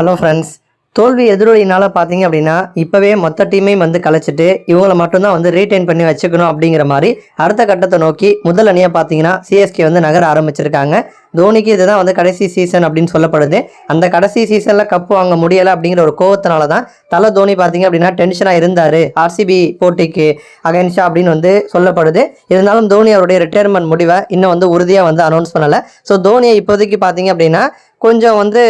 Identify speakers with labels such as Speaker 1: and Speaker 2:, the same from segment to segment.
Speaker 1: Hello friends தோல்வி எதிரொலினால் பார்த்தீங்க அப்படின்னா இப்போவே மொத்த டீமையும் வந்து கலைச்சிட்டு இவங்களை மட்டும்தான் வந்து ரீட்டைன் பண்ணி வச்சுக்கணும் அப்படிங்கிற மாதிரி அடுத்த கட்டத்தை நோக்கி முதல் அணியாக பார்த்தீங்கன்னா சிஎஸ்கே வந்து நகர ஆரம்பிச்சிருக்காங்க. தோனிக்கு இதுதான் வந்து கடைசி சீசன் அப்படின்னு சொல்லப்படுது. அந்த கடைசி சீசனில் கப்பு வாங்க முடியலை அப்படிங்கிற ஒரு கோவத்தினால தான் தலை தோனி பார்த்தீங்க அப்படின்னா டென்ஷனாக இருந்தார். ஆர்சிபி போட்டிக்கு அகைன்ஸ்டா அப்படின்னு வந்து சொல்லப்படுது. இருந்தாலும் தோனி அவருடைய ரிட்டையர்மெண்ட் முடிவை இன்னும் வந்து உறுதியாக வந்து அனௌன்ஸ் பண்ணலை. ஸோ தோனியை இப்போதைக்கு பார்த்தீங்க அப்படின்னா கொஞ்சம் வந்து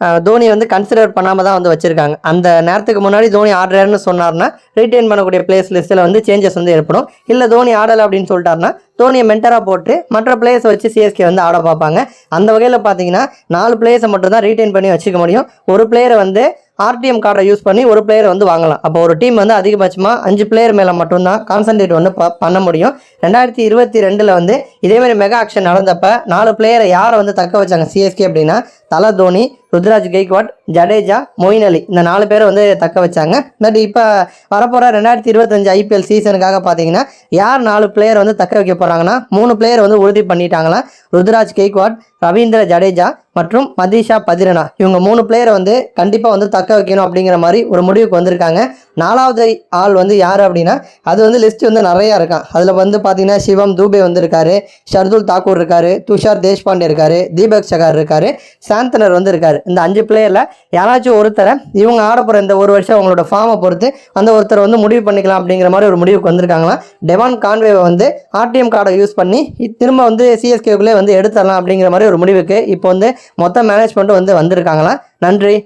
Speaker 1: தோனியை தோனி வந்து கன்சிடர் பண்ணாமல் தான் வந்து வச்சுருக்காங்க. அந்த நேரத்துக்கு முன்னாடி தோனி ஆடுறாருன்னு சொன்னார்னா ரீட்டைன் பண்ணக்கூடிய பிளேஸ் லிஸ்ட்டில் வந்து சேஞ்சஸ் வந்து ஏற்படும். இல்லை தோனி ஆடலை அப்படின்னு சொல்லிட்டாருன்னா தோனியை மென்டராக போட்டு மற்ற பிளேயர்ஸை வச்சு சிஎஸ்கே வந்து ஆட பார்ப்பாங்க. அந்த வகையில் பார்த்தீங்கன்னா நாலு பிளேயர்ஸை மட்டும் தான் ரீட்டைன் பண்ணி வச்சுக்க முடியும். ஒரு பிளேயரை வந்து ஆர்டிஎம் கார்டை யூஸ் பண்ணி ஒரு பிளேயர் வந்து வாங்கலாம். அப்போ ஒரு டீம் வந்து அதிகபட்சமாக அஞ்சு பிளேயர் மேலே மட்டும்தான் கான்சன்ட்ரேட் வந்து பண்ண முடியும். ரெண்டாயிரத்தி இருபத்தி ரெண்டில் வந்து இதேமாதிரி மெகா ஆக்ஷன் நடந்தப்போ நாலு பிளேயரை யாரை வந்து தக்க வச்சாங்க? சிஎஸ்கே அப்படின்னா தலை தோனி ருத்ராஜ் கெய்க்வாட் ஜடேஜா மொயின் அலி இந்த நாலு பேரை வந்து தக்க வச்சாங்க. பட் இப்போ வரப்போகிற ரெண்டாயிரத்தி இருபத்தஞ்சு ஐபிஎல் சீசனுக்காக பார்த்தீங்கன்னா யார் நாலு பிளேயர் வந்து தக்க வைக்க போகிறாங்கன்னா மூணு பிளேயர் வந்து உறுதி பண்ணிட்டாங்களா? ருத்ராஜ் கெய்க்வாட் ரவீந்திர ஜடேஜா மற்றும் மதீஷா பதிரனா. இவங்க மூணு பிளேயரை வந்து கண்டிப்பாக வந்து தக்க வைக்கணும் அப்படிங்கிற மாதிரி ஒரு முடிவுக்கு வந்திருக்காங்க. நாலாவது ஆள் வந்து யார் அப்படின்னா அது வந்து லிஸ்ட் வந்து நிறையா இருக்கான். அதில் வந்து பார்த்தீங்கன்னா சிவம் தூபே வந்திருக்காரு. ஷர்துல் தாக்கூர் இருக்காரு. துஷார் தேஷ்பாண்டே இருக்காரு. தீபக் சகார் இருக்காரு. சாந்தனர் வந்திருக்காரு. இந்த அஞ்சு பிளேயரில் யாராச்சும் ஒருத்தரை இவங்க ஆட போகிற இந்த ஒரு வருஷம் அவங்களோட ஃபார்மை பொறுத்து அந்த ஒருத்தர் வந்து முடிவு பண்ணிக்கலாம் அப்படிங்கிற மாதிரி ஒரு முடிவுக்கு வந்திருக்காங்களாம். டெவான் கான்வேவை வந்து ஆர்டிஎம் கார்டை யூஸ் பண்ணி திரும்ப வந்து சிஎஸ்கேக்குள்ளே வந்து எடுத்துடலாம் அப்படிங்கிற மாதிரி ஒரு முடிவுக்கு இப்போ வந்து மொத்த மேனேஜ்மெண்ட்டும் வந்து வந்திருக்காங்களாம். நன்றி.